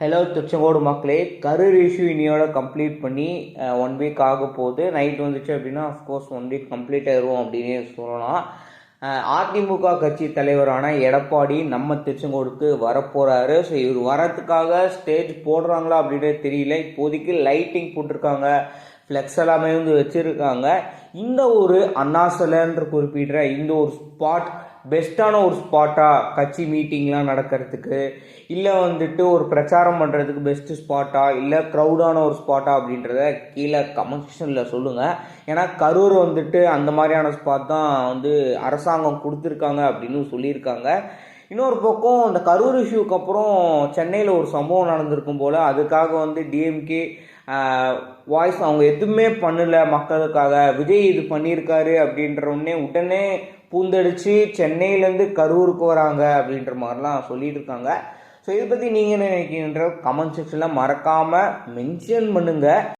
Hello Tiruchengode மக்களே. Karur issue இனியோட complete பண்ணி ஒன் வீக் ஆக போகுது. நைட் வந்துச்சு அப்படின்னா அஃப்கோர்ஸ் ஒன் வீக் கம்ப்ளீட் ஆயிரும் அப்படின்னு சொல்லலாம். அதிமுக கட்சி தலைவரான எடப்பாடி நம்ம திருச்செங்கோடுக்கு வரப்போகிறாரு ஸோ இவர் வரத்துக்காக ஸ்டேஜ் போடுறாங்களா அப்படின்றது தெரியல. இப்போதைக்கு லைட்டிங் போட்டிருக்காங்க. ஃப்ளெக்ஸ் எல்லாமே வந்து வச்சுருக்காங்க. இந்த ஒரு அண்ணாசலன்ற குறிப்பிடுற இந்த ஒரு ஸ்பாட் பெஸ்ட்டான ஒரு ஸ்பாட்டாக கட்சி மீட்டிங்லாம் நடக்கிறதுக்கு இல்லை வந்துட்டு ஒரு பிரச்சாரம் பண்ணுறதுக்கு பெஸ்ட்டு ஸ்பாட்டா இல்லை க்ரௌடான ஒரு ஸ்பாட்டா அப்படின்றத கீழே கமெண்ட் செக்ஷனில் சொல்லுங்கள் ஏன்னா கரூர் வந்துட்டு அந்த மாதிரியான ஸ்பாட் தான் வந்து அரசாங்கம் கொடுத்துருக்காங்க அப்படின்னு சொல்லியிருக்காங்க. இன்னொரு பக்கம் இந்த கரூர் இஷ்யூக்கு அப்புறம் சென்னையில் ஒரு சம்பவம் நடந்திருக்கும் போல் அதுக்காக வந்து டிஎம்கே வாய்ஸ் அவங்க எதுவுமே பண்ணலை மக்களுக்காக. விஜய் இது பண்ணியிருக்காரு அப்படின்ற உடனே உடனே பூந்தடிச்சு சென்னையிலேருந்து கரூருக்கு வராங்க அப்படின்ற மாதிரிலாம் சொல்லிட்டு இருக்காங்க. ஸோ இதை பற்றி நீங்கள் என்ன நினைக்கின்ற கமெண்ட் செக்ஷனில் மறக்காமல் மென்ஷன் பண்ணுங்கள்